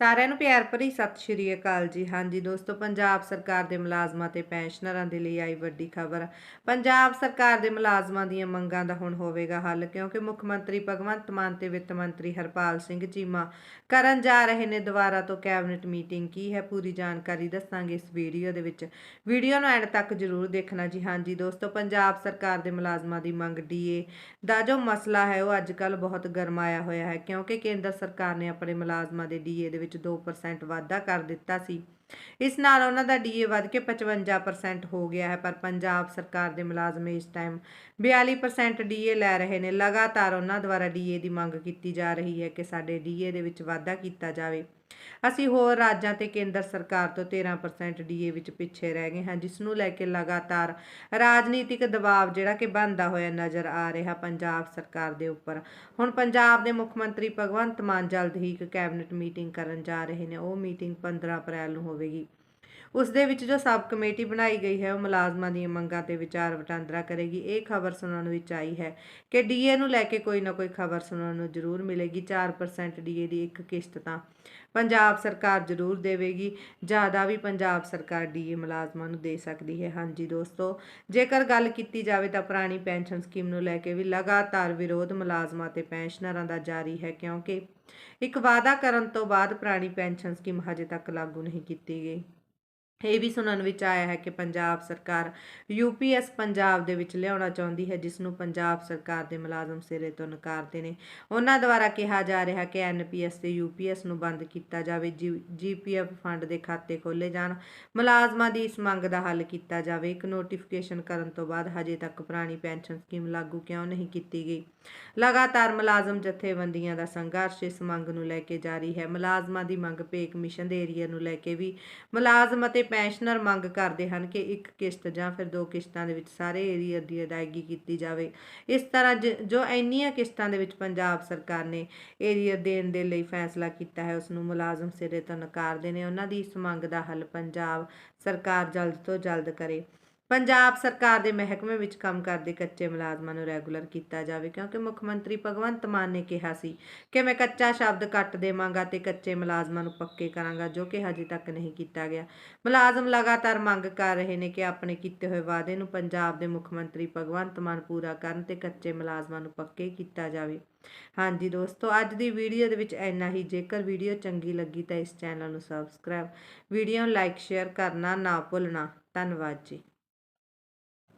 ਸਾਰਿਆਂ ਨੂੰ ਪਿਆਰ ਭਰੀ ਸਤਿ ਸ਼੍ਰੀ ਅਕਾਲ ਜੀ। ਹਾਂਜੀ ਦੋਸਤੋ, ਪੰਜਾਬ ਸਰਕਾਰ ਦੇ ਮੁਲਾਜ਼ਮਾਂ ਤੇ ਪੈਨਸ਼ਨਰਾਂ ਦੇ ਲਈ ਆਈ ਵੱਡੀ ਖਬਰ। ਪੰਜਾਬ ਸਰਕਾਰ ਦੇ ਮੁਲਾਜ਼ਮਾਂ ਦੀਆਂ ਮੰਗਾਂ ਦਾ ਹੁਣ ਹੋਵੇਗਾ ਹੱਲ, ਕਿਉਂਕਿ ਮੁੱਖ ਮੰਤਰੀ ਭਗਵੰਤ ਮਾਨ ਤੇ ਵਿੱਤ ਮੰਤਰੀ ਹਰਪਾਲ ਸਿੰਘ ਚੀਮਾ ਕਰਨ ਜਾ ਰਹੇ ਨੇ ਦੁਬਾਰਾ ਤੋਂ ਕੈਬਨਿਟ ਮੀਟਿੰਗ। ਕੀ ਹੈ ਪੂਰੀ ਜਾਣਕਾਰੀ ਦੱਸਾਂਗੇ ਇਸ ਵੀਡੀਓ ਦੇ ਵਿੱਚ। ਵੀਡੀਓ ਨੂੰ ਐਂਡ ਤੱਕ ਜ਼ਰੂਰ ਦੇਖਣਾ ਜੀ। ਹਾਂਜੀ ਦੋਸਤੋ, ਪੰਜਾਬ ਸਰਕਾਰ ਦੇ ਮੁਲਾਜ਼ਮਾਂ ਦੀ ਮੰਗ ਡੀਏ ਦਾ ਜੋ ਮਸਲਾ ਹੈ, ਉਹ ਅੱਜ ਕੱਲ ਬਹੁਤ ਗਰਮਾਇਆ ਹੋਇਆ ਹੈ, ਕਿਉਂਕਿ ਕੇਂਦਰ ਸਰਕਾਰ ਨੇ ਆਪਣੇ ਮੁਲਾਜ਼ਮਾਂ ਦੇ ਡੀਏ ਦੇ ਵਿੱਚ 2% ਵਾਧਾ ਕਰ ਦਿੱਤਾ ਸੀ। ਇਸ ਨਾਲ ਉਹਨਾਂ ਦਾ ਡੀਏ ਵੱਧ ਕੇ 55% ਹੋ ਗਿਆ ਹੈ, ਪਰ ਪੰਜਾਬ ਸਰਕਾਰ ਦੇ ਮੁਲਾਜ਼ਮ ਇਸ ਟਾਈਮ 42% ਡੀਏ ਲੈ ਰਹੇ ਨੇ। ਲਗਾਤਾਰ ਉਹਨਾਂ ਦੁਆਰਾ ਡੀਏ ਦੀ ਮੰਗ ਕੀਤੀ ਜਾ ਰਹੀ ਹੈ ਕਿ ਸਾਡੇ ਡੀਏ ਦੇ ਵਿੱਚ ਵਾਧਾ ਕੀਤਾ ਜਾਵੇ। ਅਸੀਂ ਹੋਰ ਰਾਜਾਂ ਤੇ ਕੇਂਦਰ ਸਰਕਾਰ ਤੋਂ 13% ਡੀਏ ਵਿੱਚ ਪਿੱਛੇ ਰਹਿ ਗਏ ਹਾਂ ਜਿਸ ਨੂੰ ਲੈ ਕੇ ਲਗਾਤਾਰ ਰਾਜਨੀਤਿਕ ਦਬਾਅ ਜਿਹੜਾ ਕਿ ਬਣਦਾ ਹੋਇਆ ਨਜ਼ਰ ਆ ਰਿਹਾ ਪੰਜਾਬ ਸਰਕਾਰ ਦੇ ਉੱਪਰ। ਹੁਣ ਪੰਜਾਬ ਦੇ ਮੁੱਖ ਮੰਤਰੀ ਭਗਵੰਤ ਮਾਨ ਜਲਦ ਹੀ ਇੱਕ ਕੈਬਨਿਟ ਮੀਟਿੰਗ ਕਰਨ ਜਾ ਰਹੇ ਨੇ। ਉਹ ਮੀਟਿੰਗ 15 ਅਪ੍ਰੈਲ ਨੂੰ ਹੋਵੇਗੀ। ਉਸ ਦੇ ਵਿੱਚ ਜੋ ਸਬ ਕਮੇਟੀ ਬਣਾਈ ਗਈ ਹੈ, ਉਹ ਮੁਲਾਜ਼ਮਾਂ ਦੀਆਂ ਮੰਗਾਂ ਤੇ ਵਿਚਾਰ ਵਟਾਂਦਰਾ ਕਰੇਗੀ। ਇਹ ਖਬਰ ਸੁਣਨ ਵਿੱਚ ਆਈ ਹੈ ਕਿ ਡੀਏ ਨੂੰ ਲੈ ਕੇ ਕੋਈ ਨਾ ਕੋਈ ਖਬਰ ਸੁਣਨ ਨੂੰ ਜ਼ਰੂਰ ਮਿਲੇਗੀ। 4% ਡੀਏ ਦੀ ਇੱਕ ਕਿਸ਼ਤ ਤਾਂ ਪੰਜਾਬ ਸਰਕਾਰ ਜ਼ਰੂਰ ਦੇਵੇਗੀ। ਜ਼ਿਆਦਾ ਵੀ ਪੰਜਾਬ ਸਰਕਾਰ ਡੀਏ ਮੁਲਾਜ਼ਮਾਂ ਨੂੰ ਦੇ ਸਕਦੀ ਹੈ। ਹਾਂਜੀ ਦੋਸਤੋ, ਜੇਕਰ ਗੱਲ ਕੀਤੀ ਜਾਵੇ ਤਾਂ ਪੁਰਾਣੀ ਪੈਨਸ਼ਨ ਸਕੀਮ ਨੂੰ ਲੈ ਕੇ ਵੀ ਲਗਾਤਾਰ ਵਿਰੋਧ ਮੁਲਾਜ਼ਮਾਂ ਤੇ ਪੈਨਸ਼ਨਰਾਂ ਦਾ ਜਾਰੀ ਹੈ, ਕਿਉਂਕਿ ਇੱਕ ਵਾਅਦਾ ਕਰਨ ਤੋਂ ਬਾਅਦ ਪੁਰਾਣੀ ਪੈਨਸ਼ਨ ਸਕੀਮ ਹਜੇ ਤੱਕ ਲਾਗੂ ਨਹੀਂ ਕੀਤੀ ਗਈ। ਇਹ ਵੀ ਸੁਣਨ ਵਿੱਚ ਆਇਆ ਹੈ ਕਿ ਪੰਜਾਬ ਸਰਕਾਰ ਯੂਪੀਐਸ ਪੰਜਾਬ ਦੇ ਵਿੱਚ ਲਿਆਉਣਾ ਚਾਹੁੰਦੀ ਹੈ, ਜਿਸ ਨੂੰ ਪੰਜਾਬ ਸਰਕਾਰ ਦੇ ਮੁਲਾਜ਼ਮ ਸਿਰੇ ਤੋਂ ਨਕਾਰਦੇ ਨੇ। ਉਹਨਾਂ ਦੁਆਰਾ ਕਿਹਾ ਜਾ ਰਿਹਾ ਕਿ ਐਨਪੀਐਸ ਤੇ ਯੂਪੀਐਸ ਨੂੰ ਬੰਦ ਕੀਤਾ ਜਾਵੇ ਜੀਪੀਐਫ ਫੰਡ ਦੇ ਖਾਤੇ ਖੋਲੇ ਜਾਣ। ਮੁਲਾਜ਼ਮਾਂ ਦੀ ਇਸ ਮੰਗ ਦਾ ਹੱਲ ਕੀਤਾ ਜਾਵੇ। ਇੱਕ ਨੋਟੀਫਿਕੇਸ਼ਨ ਕਰਨ ਤੋਂ ਬਾਅਦ ਹਜੇ ਤੱਕ ਪੁਰਾਣੀ ਪੈਨਸ਼ਨ ਸਕੀਮ ਲਾਗੂ ਕਿਉਂ ਨਹੀਂ ਕੀਤੀ ਗਈ? ਲਗਾਤਾਰ ਮੁਲਾਜ਼ਮ ਜਥੇਬੰਦੀਆਂ ਦਾ ਸੰਘਰਸ਼ ਇਸ ਮੰਗ ਨੂੰ ਲੈ ਕੇ ਜਾਰੀ ਹੈ। ਮੁਲਾਜ਼ਮਾਂ ਦੀ ਮੰਗ ਪੇ ਕਮਿਸ਼ਨ ਦੇ ਏਰੀਆ ਨੂੰ ਲੈ ਕੇ ਵੀ ਮੁਲਾਜ਼ਮ ਅਤੇ ਪੈਨਸ਼ਨਰ ਮੰਗ ਕਰਦੇ ਹਨ ਕਿ ਇੱਕ ਕਿਸ਼ਤ ਜਾਂ ਫਿਰ ਦੋ ਕਿਸ਼ਤਾਂ ਦੇ ਵਿੱਚ ਸਾਰੇ ਏਰੀਆ ਦੀ ਅਦਾਇਗੀ ਕੀਤੀ ਜਾਵੇ। ਇਸ ਤਰ੍ਹਾਂ ਜ- ਜੋ ਇੰਨੀਆਂ ਕਿਸ਼ਤਾਂ ਦੇ ਵਿੱਚ ਪੰਜਾਬ ਸਰਕਾਰ ਨੇ ਏਰੀਆ ਦੇਣ ਦੇ ਲਈ ਫੈਸਲਾ ਕੀਤਾ ਹੈ ਉਸ ਨੂੰ ਮੁਲਾਜ਼ਮ ਸਿਰੇ ਤੋਂ ਨਕਾਰਦੇ ਨੇ ਉਹਨਾਂ ਦੀ ਇਸ ਮੰਗ ਦਾ ਹੱਲ ਪੰਜਾਬ ਸਰਕਾਰ ਜਲਦ ਤੋਂ ਜਲਦ ਕਰੇ। ਪੰਜਾਬ ਸਰਕਾਰ ਦੇ ਮਹਿਕਮੇ ਵਿੱਚ ਕੰਮ ਕਰਦੇ ਕੱਚੇ ਮੁਲਾਜ਼ਮਾਂ ਨੂੰ ਰੈਗੂਲਰ ਕੀਤਾ ਜਾਵੇ, ਕਿਉਂਕਿ ਮੁੱਖ ਮੰਤਰੀ ਭਗਵੰਤ ਮਾਨ ਨੇ ਕਿਹਾ ਸੀ ਕਿ ਮੈਂ ਕੱਚਾ ਸ਼ਬਦ ਕੱਟ ਦੇਵਾਂਗਾ ਤੇ ਕੱਚੇ ਮੁਲਾਜ਼ਮਾਂ ਨੂੰ ਪੱਕੇ ਕਰਾਂਗਾ, ਜੋ ਕਿ ਹਜੇ ਤੱਕ ਨਹੀਂ ਕੀਤਾ ਗਿਆ। ਮੁਲਾਜ਼ਮ ਲਗਾਤਾਰ ਮੰਗ ਕਰ ਰਹੇ ਨੇ ਕਿ ਆਪਣੇ ਕੀਤੇ ਹੋਏ ਵਾਅਦੇ ਨੂੰ ਪੰਜਾਬ ਦੇ ਮੁੱਖ ਮੰਤਰੀ ਭਗਵੰਤ ਮਾਨ ਪੂਰਾ ਕਰਨ ਤੇ ਕੱਚੇ ਮੁਲਾਜ਼ਮਾਂ ਨੂੰ ਪੱਕੇ ਕੀਤਾ ਜਾਵੇ। ਹਾਂਜੀ ਦੋਸਤੋ, ਅੱਜ ਦੀ ਵੀਡੀਓ ਦੇ ਵਿੱਚ ਇੰਨਾ ਹੀ। ਜੇਕਰ ਵੀਡੀਓ ਚੰਗੀ ਲੱਗੀ ਤਾਂ ਇਸ ਚੈਨਲ ਨੂੰ ਸਬਸਕ੍ਰਾਈਬ, ਵੀਡੀਓ ਨੂੰ ਲਾਈਕ, ਸ਼ੇਅਰ ਕਰਨਾ ਨਾ ਭੁੱਲਣਾ। ਧੰਨਵਾਦ ਜੀ।